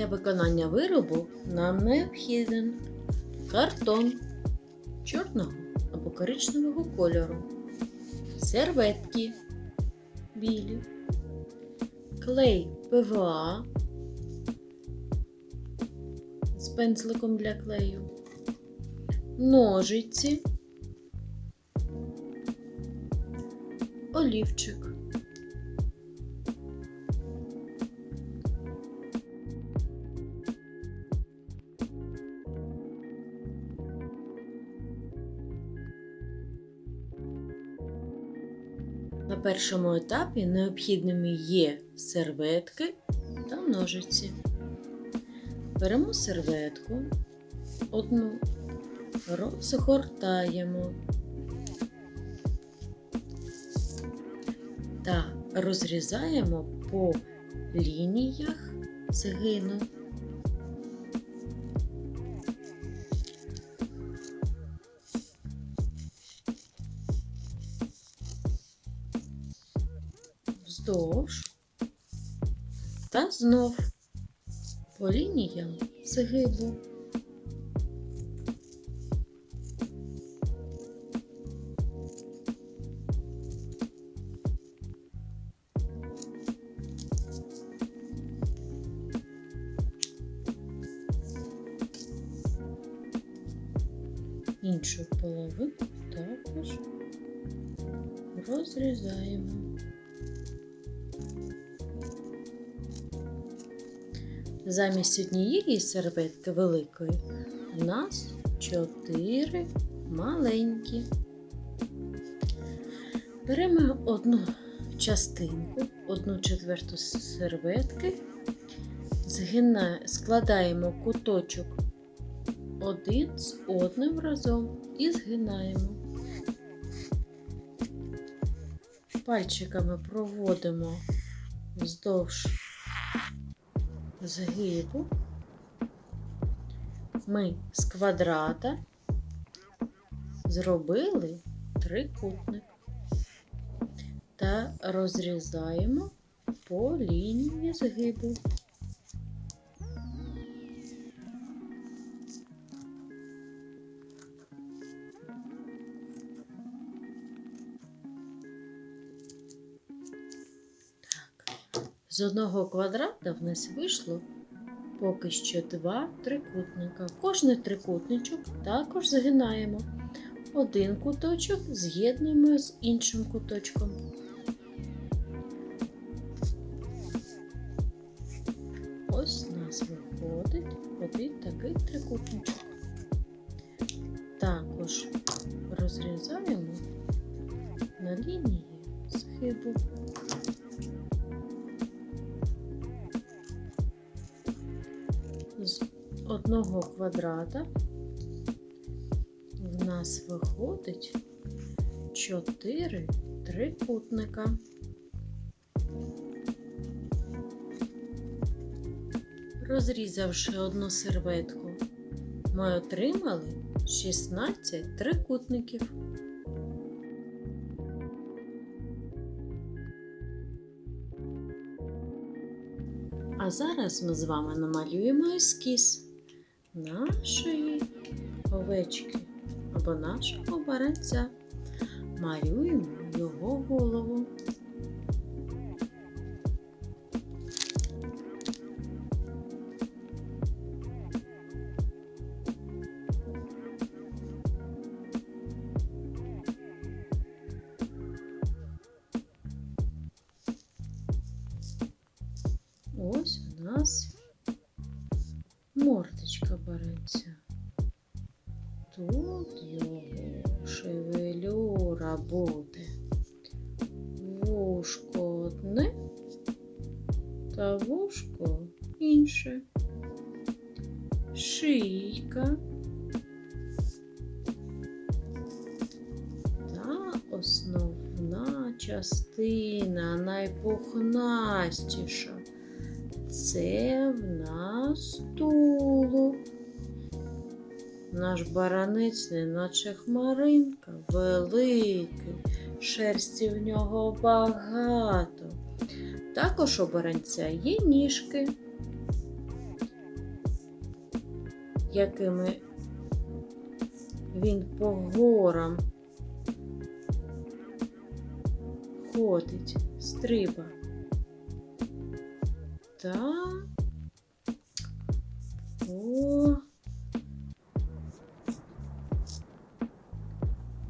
Для виконання виробу нам необхіден картон чорного або коричневого кольору, серветки білі, клей ПВА з пензликом для клею, ножиці, олівчик. На першому етапі необхідними є серветки та ножиці. Беремо серветку, одну, розгортаємо та розрізаємо по лініях згину. Вздовж та знов по лініям згибу. Іншу половину також розрізаємо. Замість однієї серветки великої у нас чотири маленькі. Беремо одну частинку, одну четверту серветки, складаємо куточок один з одним разом і згинаємо. Пальчиками проводимо вздовж згибу ми з квадрата зробили трикутник та розрізаємо по лінії згибу. З одного квадрата в нас вийшло поки що два трикутника. Кожний трикутничок також згинаємо. Один куточок з'єднуємо з іншим куточком. Ось у нас виходить один такий трикутничок. Також розрізаємо на лінії схибу. Одного квадрата в нас виходить 4 трикутника. Розрізавши одну серветку, ми отримали 16 трикутників. А зараз ми з вами намалюємо ескіз нашої овечки або нашого баранця. Малюємо його голову. Шийка та основна частина найпухнастіша. Це в нас тулуб. Наш баранець, неначе хмаринка, великий, шерсті в нього багато. Також у баранця є ніжки. Якими він по горам ходить, стриба. Та по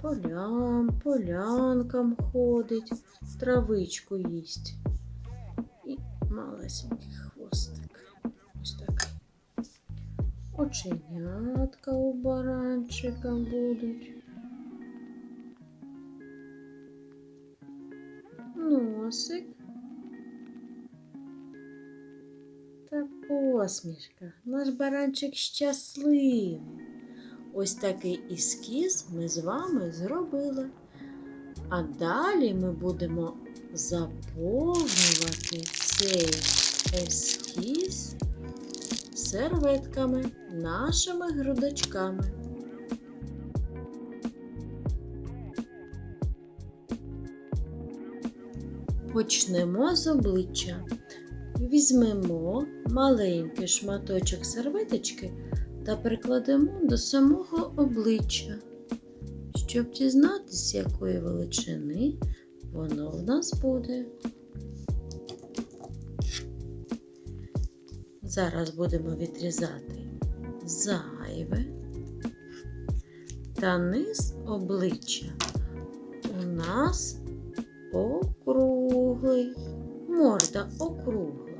полям, полянкам ходить, травичку їсть. І малесенький хвостик. Оченятка у баранчика будуть. Носик. Та посмішка. Наш баранчик щасливий. Ось такий ескіз ми з вами зробили. А далі ми будемо заповнювати цей ескіз серветками, нашими грудочками. Почнемо з обличчя. Візьмемо маленький шматочок серветочки та прикладемо до самого обличчя, щоб дізнатися, якої величини воно в нас буде. Зараз будемо відрізати зайве та низ обличчя у нас округлий, морда округла.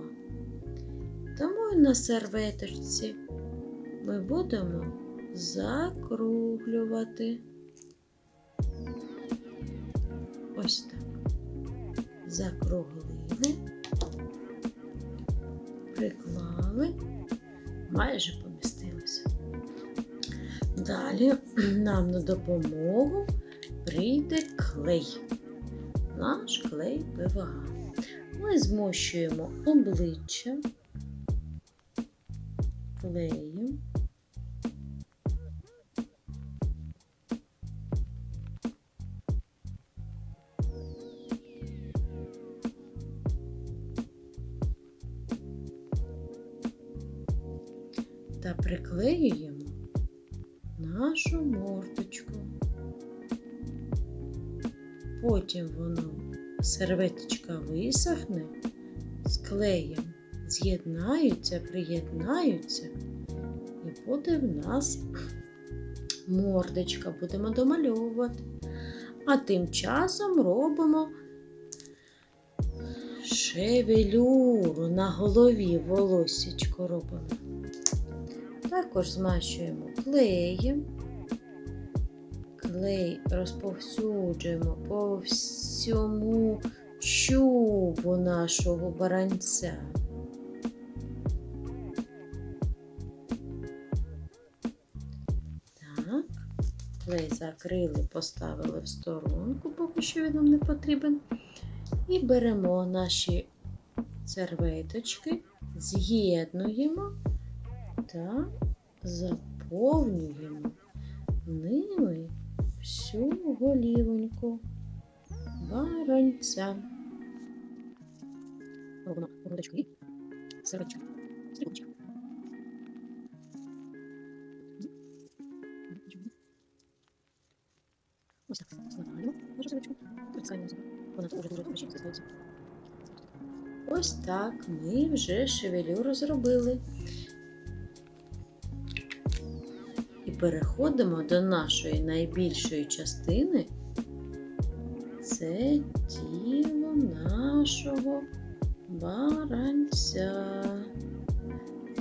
Тому і на серветочці ми будемо закруглювати. Ось так. Закруглили, приклали, майже помістилося. Далі нам на допомогу прийде клей. Наш клей ПВА. Ми змощуємо обличчя клею. Приклеюємо нашу мордочку. Потім воно серветочка висохне, з клеєм з'єднаються, приєднаються, і буде в нас мордочка, будемо домальовувати. А тим часом робимо шевелюру на голові волосечко робимо. Також змащуємо клеєм. Клей розповсюджуємо по всьому чубу нашого баранця. Так, клей закрили, поставили в сторонку, поки що він нам не потрібен. І беремо наші серветочки, з'єднуємо та заповнюємо ними всю голівоньку баранця. Робимо грудочку і серветочку. Стрілочка. Ось так складаємо нашу серветочку. Притискаємо сюди. Вона дуже дуже хорошо застається. Ось так ми вже шевелюру зробили. Переходимо до нашої найбільшої частини. Це тіло нашого баранця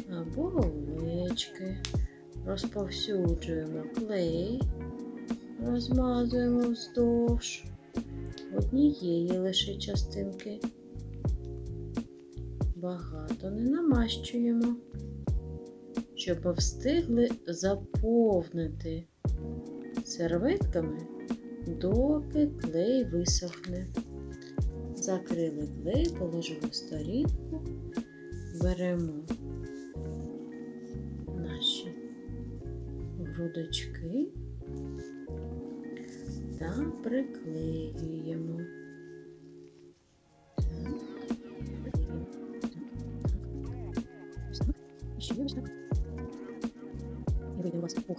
або овечки. Розповсюджуємо клей, розмазуємо вздовж однієї лише частинки. Багато не намащуємо щоб встигли заповнити серветками, доки клей висохне. Закрили клей, положили сторінку, беремо наші грудочки та приклеюємо.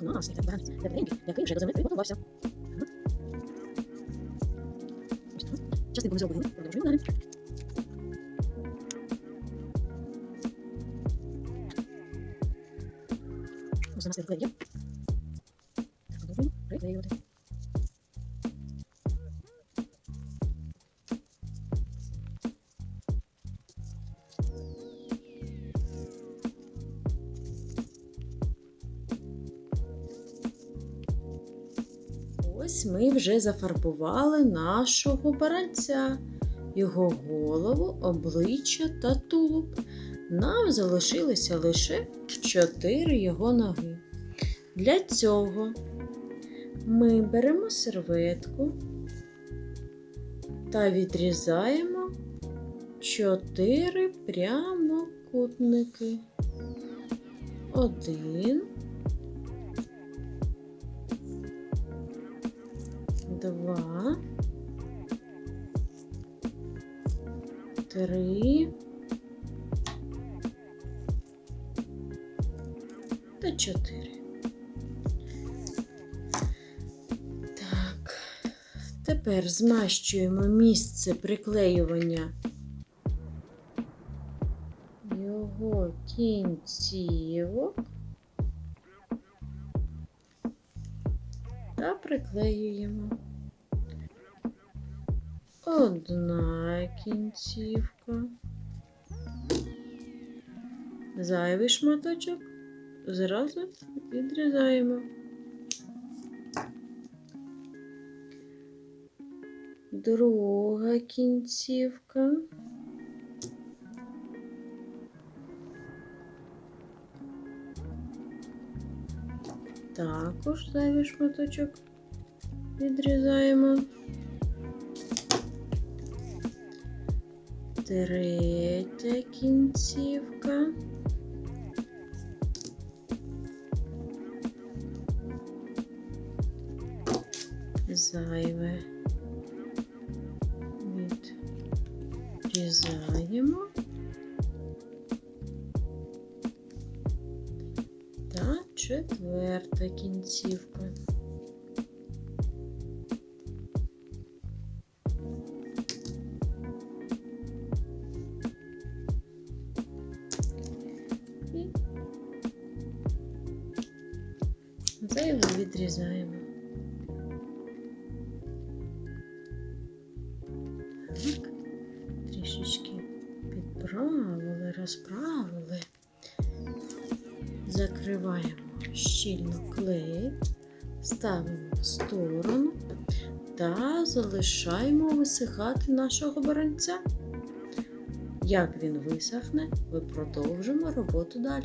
Пухнастий, такий баранець, тепленький, який вже до землі приготувався. Ось так. Частинку ми зробили, продовжуємо далі. Ось у нас приклеїв. Так, продовжуємо приклеювати. Ми вже зафарбували нашого баранця, його голову, обличчя та тулуб. Нам залишилося лише чотири його ноги. Для цього ми беремо серветку та відрізаємо чотири прямокутники. Один. Два. Три. Та чотири. Так. Тепер змащуємо місце приклеювання його кінцівок та приклеюємо. Одна кінцівка. Зайвий шматочок зразу відрізаємо. Друга кінцівка. Також зайвий шматочок відрізаємо. Третя кінцівка. Зайве відрізаємо. Та четверта кінцівка. Підправили, розправили. Закриваємо щільно клей, ставимо в сторону та залишаємо висихати нашого баранця. Як він висохне, ми продовжимо роботу далі.